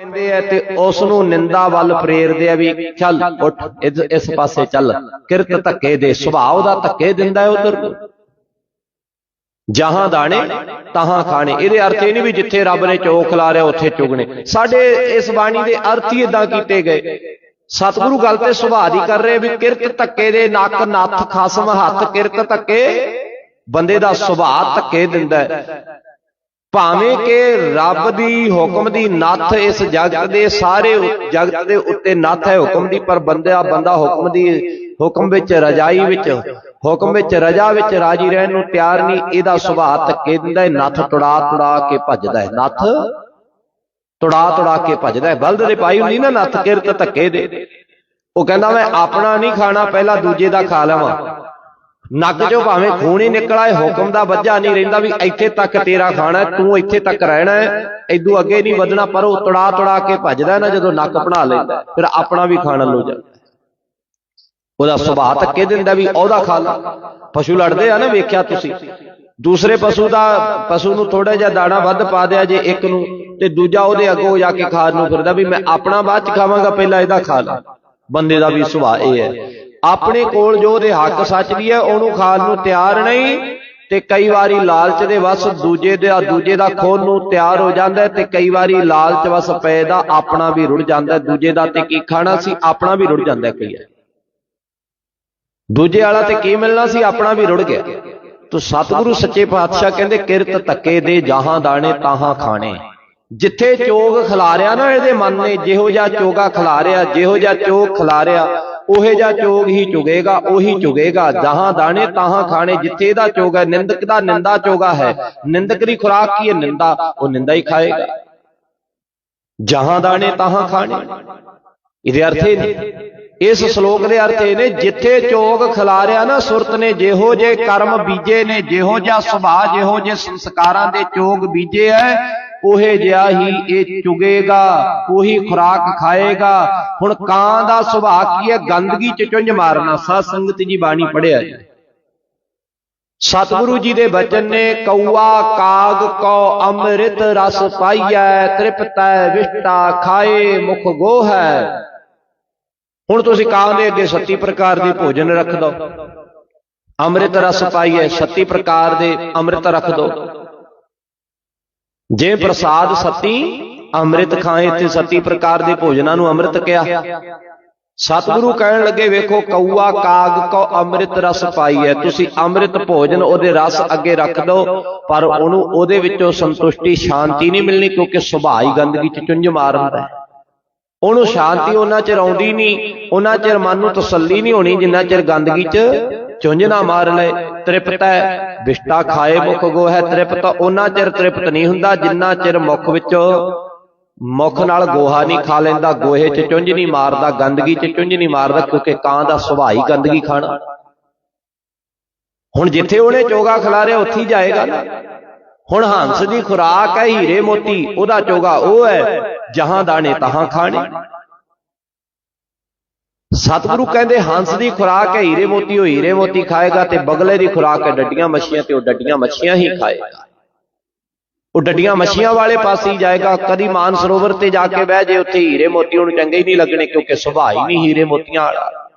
ਕਹਿੰਦੇ ਆ ਤੇ ਉਸ ਨੂੰ ਨਿੰਦਾ ਵੱਲ ਪ੍ਰੇਰਦੇ ਆ ਵੀ ਚੱਲ ਉੱਠ ਇਸ- ਪਾਸੇ ਚੱਲ। ਕਿਰਤ ਧੱਕੇ ਦੇ, ਸੁਭਾਅ ਦਾ ਧੱਕੇ ਦਿੰਦਾ ਹੈ ਉਧਰ। ਜਹਾਂ ਦਾਣੇ, ਤਹਾਂ ਖਾਣੇ। ਇਹਦੇ ਅਰਥ ਇਹ ਨਹੀਂ ਵੀ ਜਿੱਥੇ ਰੱਬ ਨੇ ਚੋਖ ਖਿਲਾ ਰਿਆ ਉੱਥੇ ਚੁਗਣੇ। ਸਾਡੇ ਇਸ ਬਾਣੀ ਦੇ ਅਰਥ ਹੀ ਇਦਾਂ ਕੀਤੇ ਗਏ। ਸਤਿਗੁਰੂ ਗੱਲ ਤੇ ਸੁਭਾਅ ਦੀ ਕਰ ਰਹੇ ਵੀ ਕਿਰਤ ਧੱਕੇ ਦੇ, ਨੱਕ ਨੱਥ, ਖਸਮ, ਹੱਥ ਕਿਰਤ ਧੱਕੇ। ਬੰਦੇ ਦਾ ਸੁਭਾਅ ਧੱਕੇ ਦਿੰਦਾ ਭਾਵੇਂ ਕਿ ਰੱਬ ਦੀ ਹੁਕਮ ਦੀ ਨੱਥ ਇਸ ਜਗਤ ਦੇ ਸਾਰੇ ਜਗਤ ਦੇ ਉੱਤੇ ਨੱਥ ਹੈ ਹੁਕਮ ਦੀ, ਪਰ ਬੰਦਾ ਬੰਦਾ ਹੁਕਮ ਦੀ, ਹੁਕਮ ਵਿੱਚ ਰਜਾਈ ਵਿੱਚ, ਹੁਕਮ ਵਿੱਚ ਰਜਾ ਵਿੱਚ ਰਾਜੀ ਰਹਿਣ ਨੂੰ ਤਿਆਰ ਨਹੀਂ, ਇਹਦਾ ਸੁਭਾਅ ਧੱਕੇ ਦਿੰਦਾ ਹੈ, ਨੱਥ ਤੁੜਾ ਤੁੜਾ ਕੇ ਭੱਜਦਾ ਹੈ, ਨੱਥ ਤੁੜਾ ਤੁੜਾ ਕੇ ਭੱਜਦਾ ਹੈ। ਬਲਦ ਦੇ ਪਾਈ ਹੁੰਦੀ ਨਾ, ਨੱਥ ਕਿਰਤ ਧੱਕੇ ਦੇ। ਉਹ ਕਹਿੰਦਾ, ਮੈਂ ਆਪਣਾ ਨਹੀਂ ਖਾਣਾ, ਪਹਿਲਾਂ ਦੂਜੇ ਦਾ ਖਾ ਲਵਾਂ। ਨੱਕ ਚੋਂ ਭਾਵੇਂ ਖੂਨ ਹੀ ਨਿਕਲ ਆਏ ਹੁਕਮ ਦਾ ਵੱਜਾ ਨਹੀਂ ਰਹਿੰਦਾ ਵੀ ਇੱਥੇ ਤੱਕ ਤੇਰਾ ਖਾਣਾ ਤੂੰ ਇੱਥੇ ਤੱਕ ਰਹਿਣਾ ਹੈ ਐਦੂ ਅੱਗੇ ਨਹੀਂ ਵਧਣਾ ਪਰ ਉਹ ਤੁੜਾ ਤੁੜਾ ਕੇ ਭੱਜਦਾ ਨਾ ਜਦੋਂ ਨੱਕ ਬਣਾ ਲੈਂਦਾ ਫਿਰ ਆਪਣਾ ਵੀ ਖਾਣ ਲੋ ਜਾਂਦਾ। ਉਹਦਾ ਸੁਭਾਅ ਧੱਕੇ ਦਿੰਦਾ ਵੀ ਉਹਦਾ ਖਾ ਲਾ। ਪਸ਼ੂ ਲੜਦੇ ਆ ਨਾ ਵੇਖਿਆ ਤੁਸੀਂ। ਦੂਸਰੇ ਪਸ਼ੂ ਦਾ ਪਸ਼ੂ ਨੂੰ ਥੋੜਾ ਜਿਹਾ ਦਾਣਾ ਵੱਧ ਪਾ ਦਿਆ ਜੇ ਇੱਕ ਨੂੰ ਤੇ ਦੂਜਾ ਉਹਦੇ ਅੱਗੋਂ ਜਾ ਕੇ ਖਾਣ ਨੂੰ ਫਿਰਦਾ ਵੀ ਮੈਂ ਆਪਣਾ ਬਾਅਦ ਚ ਖਾਵਾਂਗਾ ਪਹਿਲਾਂ ਇਹਦਾ ਖਾ ਲਾ। ਬੰਦੇ ਦਾ ਵੀ ਸੁਭਾਅ ਇਹ ਹੈ। ਆਪਣੇ ਕੋਲ ਜੋ ਉਹਦੇ ਹੱਕ ਸੱਚ ਵੀ ਹੈ, ਉਹਨੂੰ ਖਾਣ ਨੂੰ ਤਿਆਰ ਨਹੀਂ, ਤੇ ਕਈ ਵਾਰੀ ਲਾਲਚ ਦੇ ਵਸ ਦੂਜੇ ਦੇ ਦੂਜੇ ਦਾ ਖੋਲ ਨੂੰ ਤਿਆਰ ਹੋ ਜਾਂਦਾ ਤੇ ਕਈ ਵਾਰੀ ਲਾਲਚ ਵਸ ਪਏ ਦਾ ਆਪਣਾ ਵੀ ਰੁੜ ਜਾਂਦਾ ਦੂਜੇ ਦਾ ਤੇ ਕੀ ਖਾਣਾ ਸੀ, ਆਪਣਾ ਵੀ ਰੁੜ ਜਾਂਦਾ ਕਈ ਵਾਰ ਦੂਜੇ ਵਾਲਾ ਤੇ ਕੀ ਮਿਲਣਾ ਸੀ, ਆਪਣਾ ਵੀ ਰੁੜ ਗਿਆ। ਤੋ ਸਤਿਗੁਰੂ ਸੱਚੇ ਪਾਤਸ਼ਾਹ ਕਹਿੰਦੇ, ਕਿਰਤ ਧੱਕੇ ਦੇ ਜਹਾਂ ਦਾਣੇ, ਤਾਹਾਂ ਖਾਣੇ। ਜਿੱਥੇ ਚੋਗ ਖਿਲਾਰਿਆ ਨਾ ਇਹਦੇ ਮਨ ਨੇ, ਜਿਹੋ ਜਿਹਾ ਚੋਗਾ ਖਿਲਾਰਿਆ, ਜਿਹੋ ਜਿਹਾ ਚੋਗ ਖਿਲਾਰਿਆ ਉਹੇ ਜਿਹਾ ਚੋਗ ਹੀ ਚੁਗੇਗਾ ਉਹੀ ਚੁਗੇਗਾ ਜਹਾਂ ਦਾਣੇ ਤਾਹਾਂ ਖਾਣੇ, ਜਿੱਥੇ ਇਹਦਾ ਚੋਗ ਹੈ, ਨਿੰਦਕ ਦਾ ਨਿੰਦਾ ਚੋਗਾ ਹੈ। ਨਿੰਦਕ ਦੀ ਖੁਰਾਕ ਕੀ ਹੈ? ਨਿੰਦਾ, ਉਹ ਨਿੰਦਾ ਹੀ ਖਾਏਗਾ। ਜਹਾਂ ਦਾਣੇ ਤਾਹਾਂ ਖਾਣੇ। ਇਹਦੇ ਅਰਥ ਇਹ ਨੇ। ਇਸ ਸ਼ਲੋਕ ਦੇ ਅਰਥ ਇਹ ਨੇ, ਜਿੱਥੇ ਚੋਗ ਖਿਲਾਰਿਆ ਨਾ, ਸੁਰਤ ਨੇ ਜਿਹੋ ਜੇ ਕਰਮ ਬੀਜੇ ਨੇ, ਜਿਹੋ ਜਿਹਾ ਸੁਭਾਅ, ਜਿਹੋ ਜੇ ਸੰਸਕਾਰਾਂ ਦੇ ਚੋਗ ਬੀਜੇ ਐ ਉਹੇ ਜਿਹਾ ਹੀ ਇਹ ਚੁਗੇਗਾ ਉਹੀ ਖੁਰਾਕ ਖਾਏਗਾ। ਹੁਣ ਕਾਂ ਦਾ ਸੁਭਾਅ ਕੀ ਹੈ? ਗੰਦਗੀ ਚ ਚੁੰਝ ਮਾਰਨਾ। ਸਾਧ ਸੰਗਤ ਜੀ ਬਾਣੀ ਪੜਿਆ ਜੀ। ਸਤਿਗੁਰੂ ਜੀ ਦੇ ਬਚਨ ਨੇ, ਕਊਆ ਕਾਗ ਕੋ ਅੰਮ੍ਰਿਤ ਰਸ ਪਾਈਐ, ਤ੍ਰਿਪਤੈ ਵਿਸ਼ਟਾ ਖਾਏ ਮੁਖ ਗੋਹੈ। ਹੁਣ ਤੁਸੀਂ ਕਾਂ ਦੇ ਅੱਗੇ 37 ਪ੍ਰਕਾਰ ਦੇ ਭੋਜਨ ਰੱਖ ਦੋ। ਅੰਮ੍ਰਿਤ ਰਸ ਪਾਈਐ 36 ਪ੍ਰਕਾਰ ਦੇ ਅੰਮ੍ਰਿਤ ਰੱਖ ਦੋ। ਜੇ ਪ੍ਰਸਾਦ ਸਤੀ, ਅੰਮ੍ਰਿਤ ਖਾਏ ਤੇ ਸਤੀ ਪ੍ਰਕਾਰ ਦੇ ਭੋਜਨਾਂ ਨੂੰ ਅੰਮ੍ਰਿਤ ਕਿਹਾ। ਸਤਿਗੁਰੂ ਕਹਿਣ ਲੱਗੇ, ਵੇਖੋ, ਕਊਆ, ਕਾਗ ਕੋ ਅੰਮ੍ਰਿਤ ਰਸ ਪਾਈ ਹੈ। ਤੁਸੀਂ ਅੰਮ੍ਰਿਤ ਭੋਜਨ ਉਹਦੇ ਰਸ ਅੱਗੇ ਰੱਖ ਦਿਓ ਪਰ ਉਹਨੂੰ ਉਹਦੇ ਵਿੱਚੋਂ ਸੰਤੁਸ਼ਟੀ, ਸ਼ਾਂਤੀ ਨਹੀਂ ਮਿਲਣੀ, ਕਿਉਂਕਿ ਸੁਭਾਅ ਹੀ ਗੰਦਗੀ ਚ ਚੁੰਝ ਮਾਰਦਾ ਹੈ। ਉਹਨੂੰ ਸ਼ਾਂਤੀ ਉਹਨਾਂ ਚਿਰ ਆਉਂਦੀ ਨਹੀਂ, ਉਹਨਾਂ ਚਿਰ ਮਨ ਨੂੰ ਤਸੱਲੀ ਨਹੀਂ ਹੋਣੀ, ਜਿੰਨਾ ਚਿਰ ਗੰਦਗੀ 'ਚ ਚੁੰਝ ਨਾ ਮਾਰ ਲਏ ਤ੍ਰਿਪਤ ਹੈ। ਵਿਸ਼ਟਾ ਖਾਏ ਮੁਖ ਗੋ ਹੈ, ਤ੍ਰਿਪਤ ਉਹਨਾਂ ਚਿਰ ਤ੍ਰਿਪਤ ਨਹੀਂ ਹੁੰਦਾ ਜਿੰਨਾ ਚਿਰ ਮੁਖ ਵਿੱਚੋਂ ਮੁਖ ਨਾਲ ਗੋਹਾ ਨਹੀਂ ਖਾ ਲੈਂਦਾ, ਗੋਹੇ 'ਚ ਚੁੰਝ ਨਹੀਂ ਮਾਰਦਾ, ਗੰਦਗੀ 'ਚ ਚੁੰਝ ਨਹੀਂ ਮਾਰਦਾ, ਕਿਉਂਕਿ ਕਾਂ ਦਾ ਸੁਭਾਅ ਹੀ ਗੰਦਗੀ ਖਾਣਾ। ਹੁਣ ਜਿੱਥੇ ਉਹਨੇ ਚੋਗਾ ਖਿਲਾ ਰਿਹਾ ਉੱਥੇ ਹੀ ਜਾਏਗਾ ਨਾ। ਹੁਣ ਹੰਸ ਦੀ ਖੁਰਾਕ ਹੈ, ਹੀਰੇ ਮੋਤੀ, ਉਹਦਾ ਚੋਗਾ ਉਹ ਹੈ, ਜਹਾਂ ਦਾਣੇ ਤਹਾਂ ਖਾਣੇ। ਸਤਿਗੁਰੂ ਕਹਿੰਦੇ, ਹੰਸ ਦੀ ਖੁਰਾਕ ਹੈ, ਹੀਰੇ ਮੋਤੀ ਉਹ ਹੀਰੇ ਮੋਤੀ ਖਾਏਗਾ ਤੇ ਬਗਲੇ ਦੀ ਖੁਰਾਕ ਹੈ, ਡੱਡੀਆਂ ਮੱਛੀਆਂ ਤੇ ਉਹ ਡੱਡੀਆਂ ਮੱਛੀਆਂ ਹੀ ਖਾਏਗਾ। ਉਹ ਡੱਡੀਆਂ ਮੱਛੀਆਂ ਵਾਲੇ ਪਾਸੇ ਹੀ ਜਾਏਗਾ, ਕਦੀ ਮਾਨ ਸਰੋਵਰ ਤੇ ਜਾ ਕੇ ਬਹਿ ਜੇ ਉੱਥੇ ਹੀਰੇ ਮੋਤੀ ਉਹਨੂੰ ਚੰਗੇ ਹੀ ਨਹੀਂ ਲੱਗਣੇ ਕਿਉਂਕਿ ਸੁਭਾਅ ਹੀ ਨਹੀਂ ਹੀਰੇ ਮੋਤੀਆਂ ਵਾਲਾ।